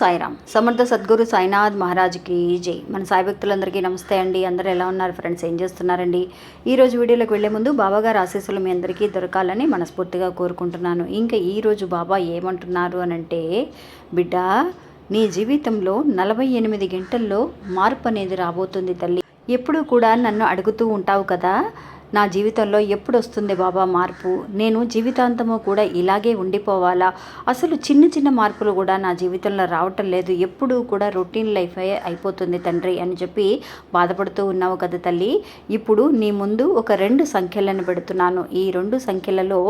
సాయిరామ్. సమర్థ సద్గురు సాయినాథ్ మహారాజ్కి జై. మన సాయి భక్తులందరికీ నమస్తే అండి. అందరూ ఎలా ఉన్నారు ఫ్రెండ్స్? ఏం చేస్తున్నారండి? ఈ రోజు వీడియోలోకి వెళ్ళే ముందు బాబాగారు ఆశీస్సులు మీ అందరికీ దొరకాలని మనస్ఫూర్తిగా కోరుకుంటున్నాను. ఇంకా ఈరోజు బాబా ఏమంటున్నారు అని అంటే బిడ్డ నీ జీవితంలో నలభై ఎనిమిది గంటల్లో మార్పు అనేది రాబోతుంది తల్లి. ఎప్పుడూ కూడా నన్ను అడుగుతూ ఉంటావు కదా. నా జీవితంలో ఎప్పుడు వస్తుంది బాబా మార్పు? నేను జీవితాంతము కూడా ఇలాగే ఉండిపోవాలా? అసలు చిన్న చిన్న మార్పులు కూడా నా జీవితంలో రావటం లేదు. ఎప్పుడూ కూడా రొటీన్ లైఫ్ అయిపోతుంది తండ్రి అని చెప్పి బాధపడుతూ ఉన్నావు కదా తల్లి. ఇప్పుడు నీ ముందు ఒక రెండు సంఖ్యలను పెడుతున్నాను. ఈ రెండు సంఖ్యలలో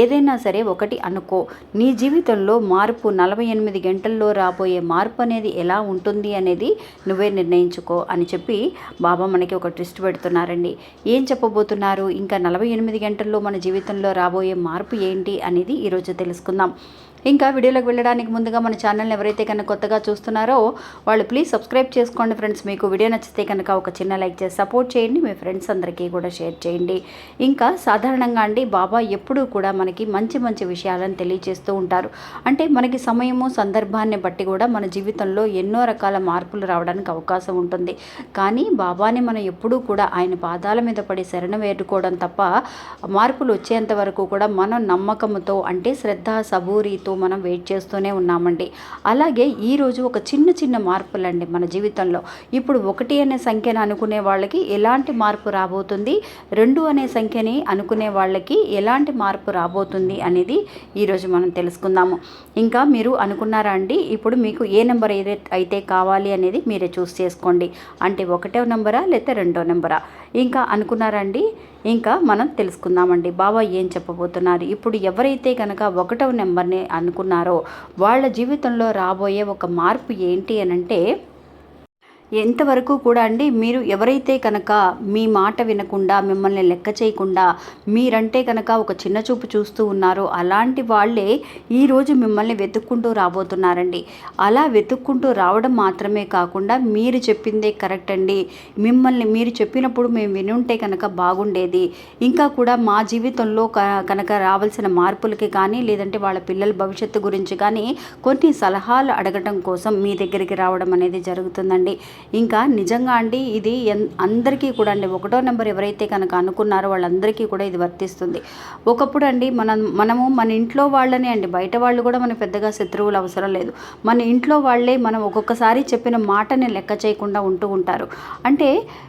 ఏదైనా సరే ఒకటి అనుకో. నీ జీవితంలో మార్పు నలభై ఎనిమిది గంటల్లో రాబోయే మార్పు అనేది ఎలా ఉంటుంది అనేది నువ్వే నిర్ణయించుకో అని చెప్పి బాబా మనకి ఒక ట్విస్ట్ పెడుతున్నారండి. ఏం చెప్పబోతున్నారు? ఇంకా నలభై ఎనిమిది గంటల్లో మన జీవితంలో రాబోయే మార్పు ఏంటి అనేది ఈరోజు తెలుసుకుందాం. ఇంకా వీడియోలోకి వెళ్ళడానికి ముందుగా మన ఛానల్ని ఎవరైతే కనుక కొత్తగా చూస్తున్నారో వాళ్ళు ప్లీజ్ సబ్స్క్రైబ్ చేసుకోండి ఫ్రెండ్స్. మీకు వీడియో నచ్చితే కనుక ఒక చిన్న లైక్ చేసి సపోర్ట్ చేయండి. మీ ఫ్రెండ్స్ అందరికీ కూడా షేర్ చేయండి. ఇంకా సాధారణంగా అండి బాబా ఎప్పుడూ కూడా మనకి మంచి మంచి విషయాలను తెలియజేస్తూ ఉంటారు. అంటే మనకి సమయము సందర్భాన్ని బట్టి కూడా మన జీవితంలో ఎన్నో రకాల మార్పులు రావడానికి అవకాశం ఉంటుంది. కానీ బాబాని మనం ఎప్పుడూ కూడా ఆయన పాదాల మీద పడి శరణ వేడుకోవడం తప్ప మార్పులు వచ్చేంత వరకు కూడా మనం నమ్మకంతో అంటే శ్రద్ధ సబూరితో మనం వెయిట్ చేస్తూనే ఉన్నామండి. అలాగే ఈరోజు ఒక చిన్న చిన్న మార్పులండి మన జీవితంలో. ఇప్పుడు ఒకటి అనే సంఖ్యను అనుకునే వాళ్ళకి ఎలాంటి మార్పు రాబోతుంది? రెండు అనే సంఖ్యని అనుకునే వాళ్ళకి ఎలాంటి మార్పు రాబోతుంది అనేది ఈరోజు మనం తెలుసుకుందాము. ఇంకా మీరు అనుకున్నారా అండి? ఇప్పుడు మీకు ఏ నెంబర్ ఏదైతే అయితే కావాలి అనేది మీరే చూస్ చేసుకోండి. అంటే ఒకటో నెంబరా లేకపోతే రెండో నెంబరా? ఇంకా అనుకున్నారండి. ఇంకా మనం తెలుసుకుందామండి. బాబా ఏం చెప్పబోతున్నారు? ఇప్పుడు ఎవరైతే కనుక ఒకటవ నెంబర్ని అనుకున్నారో వాళ్ళ జీవితంలో రాబోయే ఒక మార్పు ఏంటి అని అంటే ఎంతవరకు కూడా అండి మీరు ఎవరైతే కనుక మీ మాట వినకుండా మిమ్మల్ని లెక్క చేయకుండా మీరంటే కనుక ఒక చిన్న చూపు చూస్తూ ఉన్నారో అలాంటి వాళ్ళే ఈరోజు మిమ్మల్ని వెతుక్కుంటూ రాబోతున్నారండి. అలా వెతుక్కుంటూ రావడం మాత్రమే కాకుండా మీరు చెప్పిందే కరెక్ట్ అండి. మిమ్మల్ని మీరు చెప్పినప్పుడు మేము వినుంటే కనుక బాగుండేది. ఇంకా కూడా మా జీవితంలో కనుక రావాల్సిన మార్పులకి కానీ లేదంటే వాళ్ళ పిల్లల భవిష్యత్తు గురించి కానీ కొన్ని సలహాలు అడగటం కోసం మీ దగ్గరికి రావడం అనేది జరుగుతుందండి. ఇంకా నిజంగా అండి ఇది ఎన్ అందరికీ కూడా అండి ఒకటో నెంబర్ ఎవరైతే కనుక అనుకున్నారో వాళ్ళందరికీ కూడా ఇది వర్తిస్తుంది. ఒకప్పుడు అండి మనం మనము మన ఇంట్లో వాళ్ళనే అండి బయట వాళ్ళు కూడా మనకు పెద్దగా శత్రువులు అవసరం లేదు. మన ఇంట్లో వాళ్ళే మనం ఒక్కొక్కసారి చెప్పిన మాటని లెక్క చేయకుండా ఉంటూ ఉంటారు. అంటే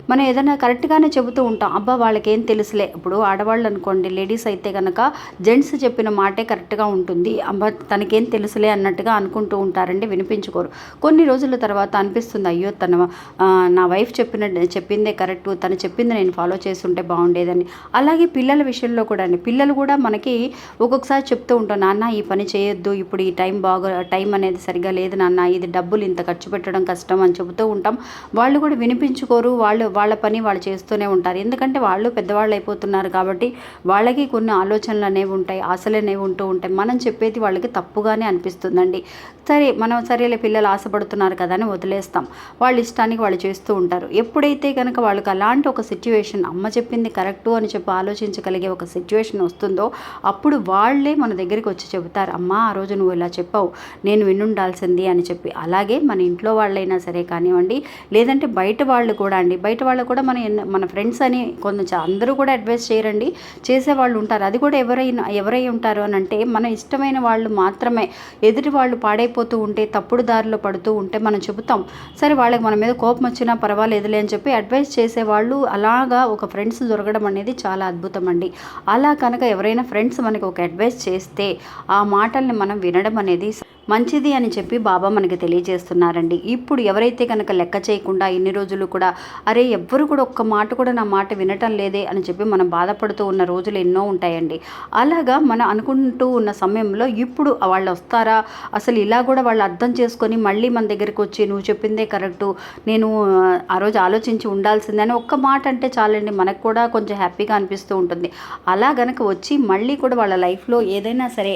మనం ఏదైనా కరెక్ట్గానే చెబుతూ ఉంటాం అబ్బా వాళ్ళకేం తెలుసులే. ఇప్పుడు ఆడవాళ్ళు అనుకోండి లేడీస్ అయితే కనుక జెంట్స్ చెప్పిన మాటే కరెక్ట్గా ఉంటుంది అబ్బా తనకేం తెలుసులే అన్నట్టుగా అనుకుంటూ ఉంటారండి వినిపించుకోరు. కొన్ని రోజుల తర్వాత అనిపిస్తుంది అయ్యో తన నా వైఫ్ చెప్పిన చెప్పిందే కరెక్ట్. తను చెప్పింది నేను ఫాలో చేస్తుంటే బాగుండేదని. అలాగే పిల్లల విషయంలో కూడా అండి. పిల్లలు కూడా మనకి ఒక్కొక్కసారి చెప్తూ ఉంటాం నాన్న ఈ పని చేయొద్దు. ఇప్పుడు ఈ టైం బాగా టైం అనేది సరిగా లేదు నాన్న. ఇది డబ్బులు ఇంత ఖర్చు పెట్టడం కష్టం అని చెబుతూ ఉంటాం. వాళ్ళు కూడా వినిపించుకోరు. వాళ్ళు వాళ్ళ పని వాళ్ళు చేస్తూనే ఉంటారు. ఎందుకంటే వాళ్ళు పెద్దవాళ్ళు అయిపోతున్నారు కాబట్టి వాళ్ళకి కొన్ని ఆలోచనలు అనేవి ఉంటాయి ఆశలు అనేవి ఉంటూ ఉంటాయి. మనం చెప్పేది వాళ్ళకి తప్పుగానే అనిపిస్తుందండి. సరే మనం సరేలే పిల్లలు ఆశపడుతున్నారు కదా అని వదిలేస్తాం. వాళ్ళు ఇష్టానికి వాళ్ళు చేస్తూ ఉంటారు. ఎప్పుడైతే కనుక వాళ్ళకి అలాంటి ఒక సిచ్యువేషన్ అమ్మ చెప్పింది కరెక్టు అని చెప్పి ఆలోచించగలిగే ఒక సిచ్యువేషన్ వస్తుందో అప్పుడు వాళ్ళే మన దగ్గరికి వచ్చి చెబుతారు అమ్మా ఆ రోజు నువ్వు ఇలా చెప్పావు నేను వినుండాల్సింది అని చెప్పి. అలాగే మన ఇంట్లో వాళ్ళైనా సరే కానివ్వండి లేదంటే బయట వాళ్ళు కూడా అండి బయట వాళ్ళు కూడా మన మన ఫ్రెండ్స్ అని కొంచెం అందరూ కూడా అడ్వైస్ చేయరండి. చేసే వాళ్ళు ఉంటారు. అది కూడా ఎవరైనా ఎవరై ఉంటారు అని అంటే మన ఇష్టమైన వాళ్ళు మాత్రమే. ఎదుటి వాళ్ళు పాడైపోతూ ఉంటే తప్పుడు దారిలో పడుతూ ఉంటే మనం చెబుతాం సరే వాళ్ళకి మన మీద కోపం వచ్చినా పర్వాలేదులే అని చెప్పి అడ్వైస్ చేసేవాళ్ళు అలాగా ఒక ఫ్రెండ్స్ దొరకడం అనేది చాలా అద్భుతం అండి. అలా కనుక ఎవరైనా ఫ్రెండ్స్ మనకి ఒక అడ్వైస్ చేస్తే ఆ మాటల్ని మనం వినడం అనేది మంచిది అని చెప్పి బాబా మనకి తెలియజేస్తున్నారండి. ఇప్పుడు ఎవరైతే కనుక లెక్క చేయకుండా ఇన్ని రోజులు కూడా అరే ఎవ్వరు కూడా ఒక్క మాట కూడా నా మాట వినటం లేదే అని చెప్పి మనం బాధపడుతూ ఉన్న రోజులు ఎన్నో ఉంటాయండి. అలాగా మనం అనుకుంటూ ఉన్న సమయంలో ఇప్పుడు వాళ్ళు వస్తారా? అసలు ఇలా కూడా వాళ్ళు అర్థం చేసుకొని మళ్ళీ మన దగ్గరికి వచ్చి నువ్వు చెప్పిందే కరెక్టు నేను ఆ, రోజు ఆలోచించి ఉండాల్సిందే అని ఒక్క మాట అంటే చాలండి. మనకు కూడా కొంచెం హ్యాపీగా అనిపిస్తూ ఉంటుంది. అలా గనక వచ్చి మళ్ళీ కూడా వాళ్ళ లైఫ్లో ఏదైనా సరే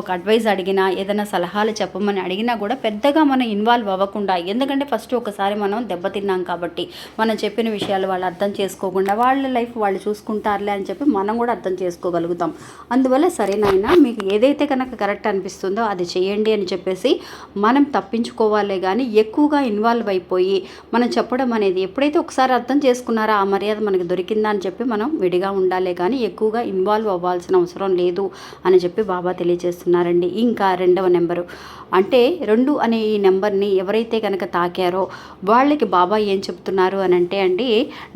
ఒక అడ్వైజ్ అడిగినా ఏదైనా సలహాలు చెప్పమని అడిగినా కూడా పెద్దగా మనం ఇన్వాల్వ్ అవ్వకుండా ఎందుకంటే ఫస్ట్ ఒకసారి మనం దెబ్బతిన్నాం కాబట్టి మనం చెప్పిన విషయాలు వాళ్ళు అర్థం చేసుకోకుండా వాళ్ళ లైఫ్ వాళ్ళు చూసుకుంటారులే అని చెప్పి మనం కూడా అర్థం చేసుకోగలుగుతాం. అందువల్ల సరేనైనా మీకు ఏదైతే కనుక కరెక్ట్ అనిపిస్తుందో అది చేయండి అని చెప్పేసి మనం తప్పించుకోవాలే కానీ ఎక్కువగా ఇన్వాల్వ్ అయిపోయి మనం చెప్పడం అనేది ఎప్పుడైతే ఒకసారి అర్థం చేసుకున్నారో ఆ మర్యాద మనకి దొరికిందా అని చెప్పి మనం విడిగా ఉండాలి కానీ ఎక్కువగా ఇన్వాల్వ్ అవ్వాల్సిన అవసరం లేదు అని చెప్పి బాబా తెలియజేస్తున్నారండి. ఇంకా రెండవ నెంబర్ అంటే రెండు అనే ఈ నెంబర్ని ఎవరైతే కనుక తాకారో వాళ్ళకి బాబా ఏం చెప్తున్నారు అని అంటే అండి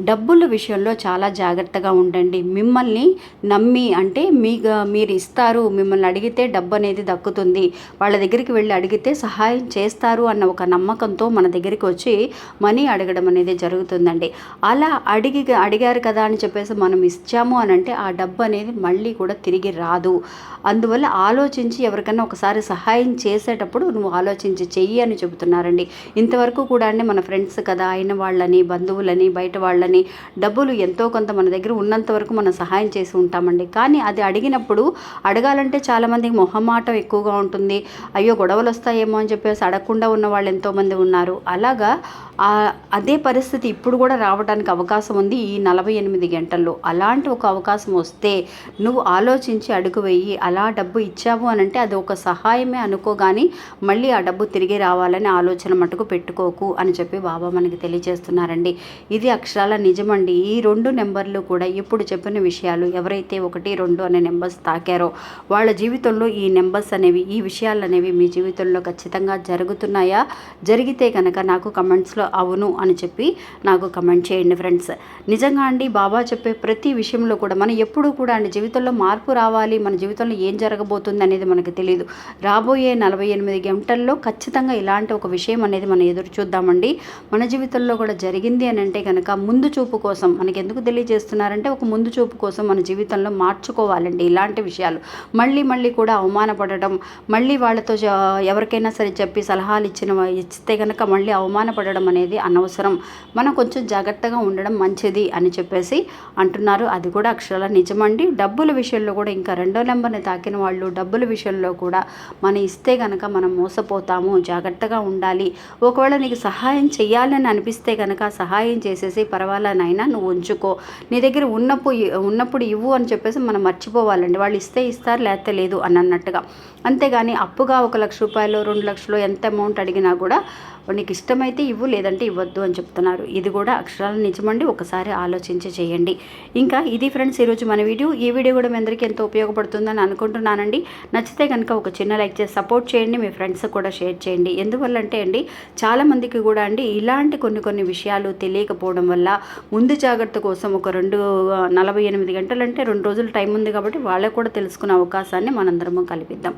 డబ్బుల విషయంలో చాలా జాగ్రత్తగా ఉండండి. మిమ్మల్ని నమ్మి అంటే మీ మీరు ఇస్తారు మిమ్మల్ని అడిగితే డబ్బు అనేది దక్కుతుంది. వాళ్ళ దగ్గరికి వెళ్ళి అడిగితే సహాయం చేస్తారు అన్న ఒక నమ్మకంతో మన దగ్గరికి వచ్చి మనీ అడగడం అనేది జరుగుతుందండి. అలా అడిగి అడిగారు కదా అని చెప్పేసి మనం ఇచ్చాము అని అంటే ఆ డబ్బు అనేది మళ్ళీ కూడా తిరిగి రాదు. అందువల్ల ఆలోచించి ఎవరికైనా ఒకసారి సహాయం చేసేటప్పుడు నువ్వు ఆలోచించి చెయ్యి అని చెబుతున్నారండి. ఇంతవరకు కూడా అండి మన ఫ్రెండ్స్ కదా అయిన వాళ్ళని బంధువులని బయట వాళ్ళని డబ్బులు ఎంతో కొంత మన దగ్గర ఉన్నంత వరకు మనం సహాయం చేసి ఉంటామండి. కానీ అది అడిగినప్పుడు అడగాలంటే చాలామందికి మొహమాటం ఎక్కువగా ఉంటుంది. అయ్యో గొడవలు వస్తాయేమో అని చెప్పేసి అడగకుండా ఉన్న వాళ్ళు ఎంతోమంది ఉన్నారు. అలాగా అదే పరిస్థితి ఇప్పుడు కూడా రావడానికి అవకాశం ఉంది ఈ నలభై ఎనిమిది గంటల్లో. అలాంటి ఒక అవకాశం వస్తే నువ్వు ఆలోచించి అడుగు వెయ్యి అలా డబ్బు ఇచ్చావు అని అంటే అది ఒక సహాయమే అను కానీ మళ్ళీ ఆ డబ్బు తిరిగి రావాలని ఆలోచన మటుకు పెట్టుకోకు అని చెప్పి బాబా మనకి తెలియజేస్తున్నారండి. ఇది అక్షరాల నిజమండి. ఈ రెండు నెంబర్లు కూడా ఇప్పుడు చెప్పిన విషయాలు ఎవరైతే ఒకటి రెండు అనే నెంబర్స్ తాకారో వాళ్ళ జీవితంలో ఈ నెంబర్స్ అనేవి ఈ విషయాలు అనేవి మీ జీవితంలో ఖచ్చితంగా జరుగుతున్నాయా? జరిగితే కనుక నాకు కమెంట్స్లో అవును అని చెప్పి నాకు కమెంట్ చేయండి ఫ్రెండ్స్. నిజంగా అండి బాబా చెప్పే ప్రతి విషయంలో కూడా మనం ఎప్పుడూ కూడా అండి జీవితంలో మార్పు రావాలి మన జీవితంలో ఏం జరగబోతుంది అనేది మనకు తెలియదు రాబోయే నలభై ఎనిమిది గంటల్లో ఖచ్చితంగా ఇలాంటి ఒక విషయం అనేది మనం ఎదురు చూద్దామండి. మన జీవితంలో కూడా జరిగింది అని అంటే కనుక ముందు చూపు కోసం మనకి ఎందుకు తెలియజేస్తున్నారంటే ఒక ముందు చూపు కోసం మన జీవితంలో మార్చుకోవాలండి ఇలాంటి విషయాలు. మళ్ళీ మళ్ళీ కూడా అవమానపడటం మళ్ళీ వాళ్ళతో ఎవరికైనా సరే చెప్పి సలహాలు ఇచ్చిన ఇస్తే కనుక మళ్ళీ అవమానపడడం అనేది అనవసరం. మనం కొంచెం జాగ్రత్తగా ఉండడం మంచిది అని చెప్పేసి అంటున్నారు. అది కూడా అక్షరాల నిజమండి. డబ్బుల విషయంలో కూడా ఇంకా రెండో నెంబర్ని తాకిన వాళ్ళు డబ్బుల విషయంలో కూడా మనం ఇస్తే కనుక మనం మోసపోతాము జాగ్రత్తగా ఉండాలి. ఒకవేళ నీకు సహాయం చేయాలని అనిపిస్తే కనుక సహాయం చేసేసి పర్వాలేనైనా నువ్వు ఉంచుకో. నీ దగ్గర ఉన్నప్పుడు ఉన్నప్పుడు ఇవ్వు అని చెప్పేసి మనం మర్చిపోవాలండి. వాళ్ళు ఇస్తే ఇస్తారు లేకపోతే లేదు అని అన్నట్టుగా. అంతేగాని అప్పుగా ఒక లక్ష రూపాయలు రెండు లక్షలు ఎంత అమౌంట్ అడిగినా కూడా నీకు ఇష్టమైతే ఇవ్వు లేదంటే ఇవ్వద్దు అని చెప్తున్నారు. ఇది కూడా అక్షరాలు నిజమండి. ఒకసారి ఆలోచించి చేయండి. ఇంకా ఇది ఫ్రెండ్స్ ఈరోజు మన వీడియో. ఈ వీడియో కూడా మీ అందరికీ ఎంతో ఉపయోగపడుతుందని అనుకుంటున్నానండి. నచ్చితే కనుక ఒక చిన్న లైక్ చేస్తాం సపోర్ట్ చేయండి మీ ఫ్రెండ్స్ కూడా షేర్ చేయండి. ఎందువల్లంటే అండి చాలామందికి కూడా అండి ఇలాంటి కొన్ని కొన్ని విషయాలు తెలియకపోవడం వల్ల ముందు జాగ్రత్త కోసం ఒక రెండు నలభై ఎనిమిది గంటలంటే రెండు రోజులు టైం ఉంది కాబట్టి వాళ్ళకు కూడా తెలుసుకునే అవకాశాన్ని మనందరము కల్పిద్దాం.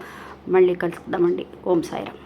మళ్ళీ కలుద్దామండి. ఓం సాయిరామ్.